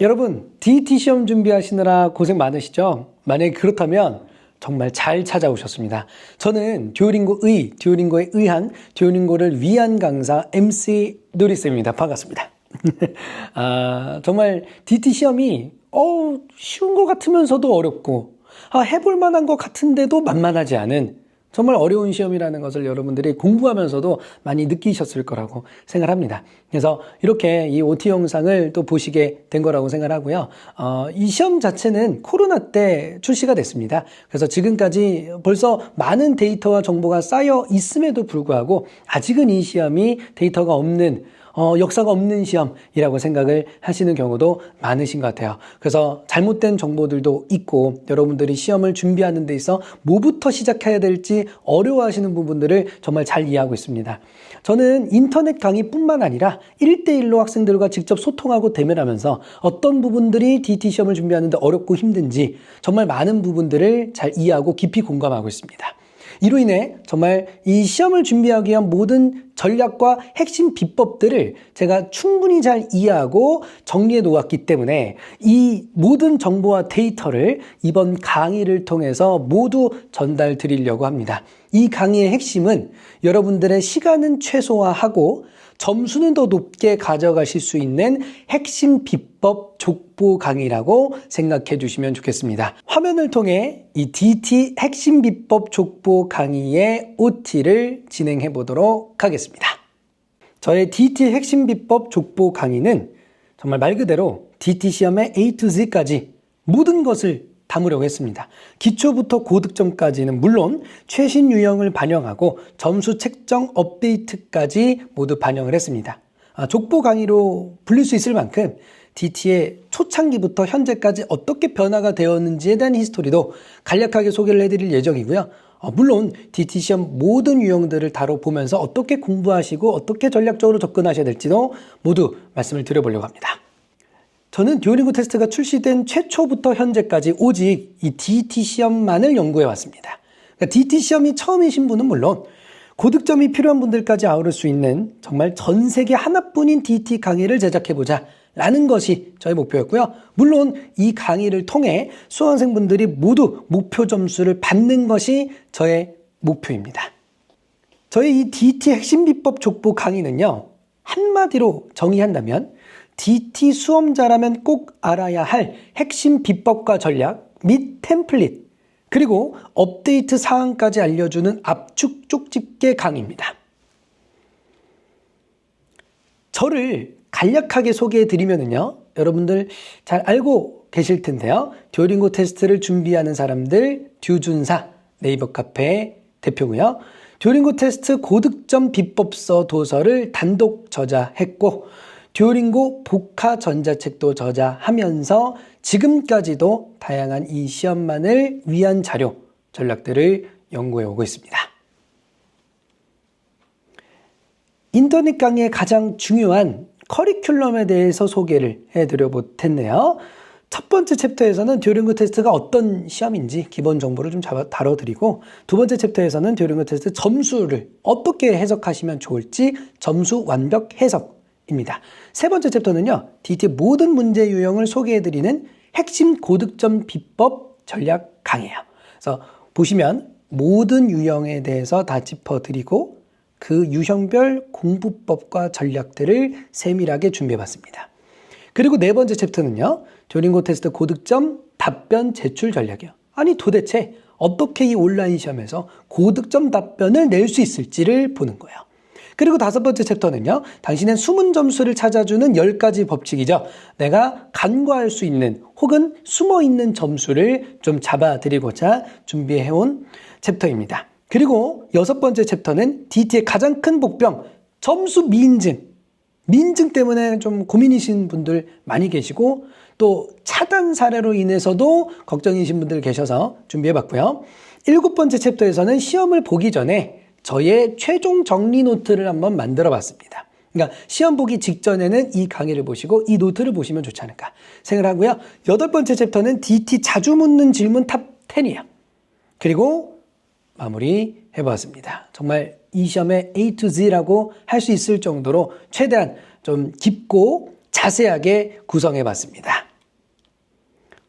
여러분, DT 시험 준비하시느라 고생 많으시죠? 만약에 그렇다면 정말 잘 찾아오셨습니다. 저는 듀오링고 의, 듀오링고에 의한, 듀오링고를 위한 강사 MC 노리쌤입니다. 반갑습니다. 아, 정말 DT 시험이 어, 쉬운 것 같으면서도 어렵고 아, 해볼 만한 것 같은데도 만만하지 않은 정말 어려운 시험이라는 것을 여러분들이 공부하면서도 많이 느끼셨을 거라고 생각합니다. 그래서 이렇게 이 OT 영상을 또 보시게 된 거라고 생각하고요. 어, 이 시험 자체는 코로나 때 출시가 됐습니다. 그래서 지금까지 벌써 많은 데이터와 정보가 쌓여 있음에도 불구하고 아직은 이 시험이 데이터가 없는 어, 역사가 없는 시험이라고 생각을 하시는 경우도 많으신 것 같아요. 그래서 잘못된 정보들도 있고 여러분들이 시험을 준비하는 데 있어 뭐부터 시작해야 될지 어려워하시는 부분들을 정말 잘 이해하고 있습니다. 저는 인터넷 강의뿐만 아니라 1대1로 학생들과 직접 소통하고 대면하면서 어떤 부분들이 DT 시험을 준비하는데 어렵고 힘든지 정말 많은 부분들을 잘 이해하고 깊이 공감하고 있습니다. 이로 인해 정말 이 시험을 준비하기 위한 모든 전략과 핵심 비법들을 제가 충분히 잘 이해하고 정리해 놓았기 때문에 이 모든 정보와 데이터를 이번 강의를 통해서 모두 전달 드리려고 합니다. 이 강의의 핵심은 여러분들의 시간은 최소화하고 점수는 더 높게 가져가실 수 있는 핵심 비법 족보 강의라고 생각해 주시면 좋겠습니다. 화면을 통해 이 DT 핵심 비법 족보 강의의 OT를 진행해 보도록 하겠습니다. 저의 DT 핵심 비법 족보 강의는 정말 말 그대로 DT 시험의 A to Z까지 모든 것을 담으려고 했습니다. 기초부터 고득점까지는 물론 최신 유형을 반영하고 점수 책정 업데이트까지 모두 반영을 했습니다. 아, 족보 강의로 불릴 수 있을 만큼 DT의 초창기부터 현재까지 어떻게 변화가 되었는지에 대한 히스토리도 간략하게 소개를 해드릴 예정이고요. 어, 물론 DT 시험 모든 유형들을 다뤄보면서 어떻게 공부하시고 어떻게 전략적으로 접근하셔야 될지도 모두 말씀을 드려보려고 합니다. 저는 듀오링고 테스트가 출시된 최초부터 현재까지 오직 이 DT 시험만을 연구해 왔습니다. 그러니까 DT 시험이 처음이신 분은 물론 고득점이 필요한 분들까지 아우를 수 있는 정말 전 세계 하나뿐인 DT 강의를 제작해보자 라는 것이 저의 목표였고요. 물론 이 강의를 통해 수험생분들이 모두 목표 점수를 받는 것이 저의 목표입니다. 저의 이 DT 핵심 비법 족보 강의는요. 한마디로 정의한다면 DT 수험자라면 꼭 알아야 할 핵심 비법과 전략 및 템플릿 그리고 업데이트 사항까지 알려주는 압축 쪽집게 강의입니다. 저를 간략하게 소개해 드리면요. 여러분들 잘 알고 계실 텐데요. 듀오링고 테스트를 준비하는 사람들 듀준사 네이버 카페 대표고요. 듀오링고 테스트 고득점 비법서 도서를 단독 저자했고 듀오링고 복화 전자책도 저자하면서 지금까지도 다양한 이 시험만을 위한 자료, 전략들을 연구해 오고 있습니다. 인터넷 강의의 가장 중요한 커리큘럼에 대해서 소개를 해드려 볼 텐데요. 첫 번째 챕터에서는 듀오링고 테스트가 어떤 시험인지 기본 정보를 좀 다뤄드리고 두 번째 챕터에서는 듀오링고 테스트 점수를 어떻게 해석하시면 좋을지 점수 완벽 해석 입니다. 세 번째 챕터는요, DT 모든 문제 유형을 소개해드리는 핵심 고득점 비법 전략 강의예요. 그래서 보시면 모든 유형에 대해서 다 짚어드리고 그 유형별 공부법과 전략들을 세밀하게 준비해봤습니다. 그리고 네 번째 챕터는요, 조링고 테스트 고득점 답변 제출 전략이요. 아니 도대체 어떻게 이 온라인 시험에서 고득점 답변을 낼 수 있을지를 보는 거예요. 그리고 다섯 번째 챕터는요, 당신의 숨은 점수를 찾아주는 10가지 법칙이죠. 내가 간과할 수 있는 혹은 숨어 있는 점수를 좀 잡아드리고자 준비해온 챕터입니다. 그리고 여섯 번째 챕터는 DT의 가장 큰 복병, 점수 미인증. 민증 때문에 좀 고민이신 분들 많이 계시고 또 차단 사례로 인해서도 걱정이신 분들 계셔서 준비해 봤고요. 일곱 번째 챕터에서는 시험을 보기 전에 저의 최종 정리 노트를 한번 만들어 봤습니다. 그러니까 시험 보기 직전에는 이 강의를 보시고 이 노트를 보시면 좋지 않을까 생각하고요. 여덟 번째 챕터는 DT 자주 묻는 질문 탑 10이에요. 그리고 마무리 해보았습니다. 정말 이 시험의 A to Z라고 할 수 있을 정도로 최대한 좀 깊고 자세하게 구성해 봤습니다.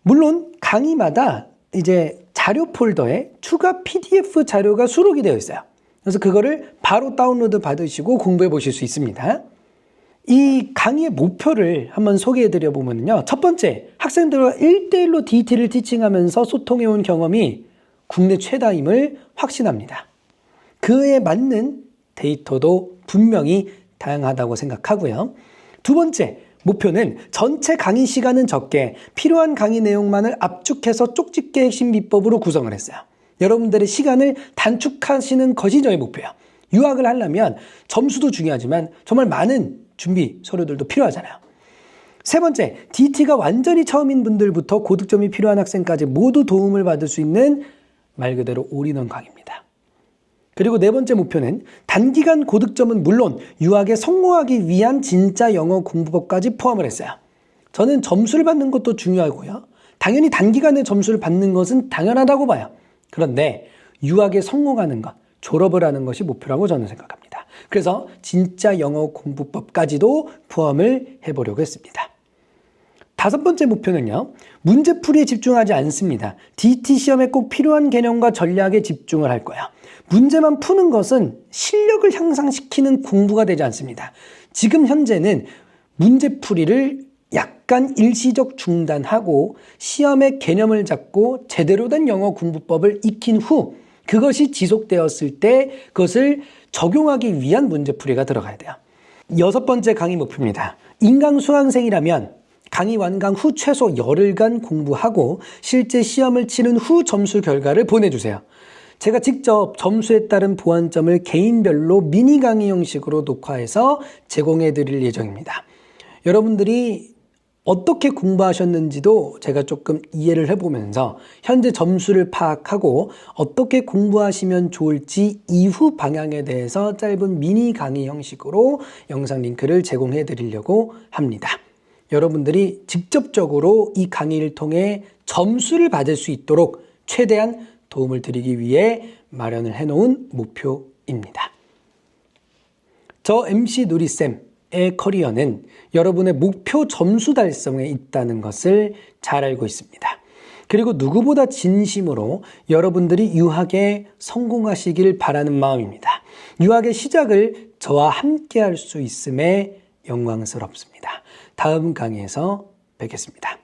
물론 강의마다 이제 자료 폴더에 추가 PDF 자료가 수록이 되어 있어요. 그래서 그거를 바로 다운로드 받으시고 공부해 보실 수 있습니다. 이 강의의 목표를 한번 소개해 드려 보면요. 첫 번째, 학생들과 1대1로 DT를 티칭하면서 소통해 온 경험이 국내 최다임을 확신합니다. 그에 맞는 데이터도 분명히 다양하다고 생각하고요. 두 번째, 목표는 전체 강의 시간은 적게 필요한 강의 내용만을 압축해서 쪽집게 핵심 비법으로 구성을 했어요. 여러분들의 시간을 단축하시는 것이 저의 목표예요. 유학을 하려면 점수도 중요하지만 정말 많은 준비 서류들도 필요하잖아요. 세 번째, DT가 완전히 처음인 분들부터 고득점이 필요한 학생까지 모두 도움을 받을 수 있는 말 그대로 올인원 강의입니다. 그리고 네 번째 목표는 단기간 고득점은 물론 유학에 성공하기 위한 진짜 영어 공부법까지 포함을 했어요. 저는 점수를 받는 것도 중요하고요. 당연히 단기간에 점수를 받는 것은 당연하다고 봐요. 그런데 유학에 성공하는 것, 졸업을 하는 것이 목표라고 저는 생각합니다. 그래서 진짜 영어 공부법까지도 포함을 해보려고 했습니다. 다섯 번째 목표는요, 문제풀이에 집중하지 않습니다. DT 시험에 꼭 필요한 개념과 전략에 집중을 할 거야. 문제만 푸는 것은 실력을 향상시키는 공부가 되지 않습니다. 지금 현재는 문제풀이를 약간 일시적 중단하고 시험의 개념을 잡고 제대로 된 영어 공부법을 익힌 후 그것이 지속되었을 때 그것을 적용하기 위한 문제풀이가 들어가야 돼요. 여섯 번째 강의 목표입니다. 인강 수강생이라면 강의 완강 후 최소 열흘간 공부하고 실제 시험을 치른 후 점수 결과를 보내주세요. 제가 직접 점수에 따른 보완점을 개인별로 미니 강의 형식으로 녹화해서 제공해 드릴 예정입니다. 여러분들이 어떻게 공부하셨는지도 제가 조금 이해를 해보면서 현재 점수를 파악하고 어떻게 공부하시면 좋을지 이후 방향에 대해서 짧은 미니 강의 형식으로 영상 링크를 제공해 드리려고 합니다. 여러분들이 직접적으로 이 강의를 통해 점수를 받을 수 있도록 최대한 도움을 드리기 위해 마련을 해놓은 목표입니다. 저 MC 누리쌤 의 커리어는 여러분의 목표 점수 달성에 있다는 것을 잘 알고 있습니다. 그리고 누구보다 진심으로 여러분들이 유학에 성공하시길 바라는 마음입니다. 유학의 시작을 저와 함께 할 수 있음에 영광스럽습니다. 다음 강의에서 뵙겠습니다.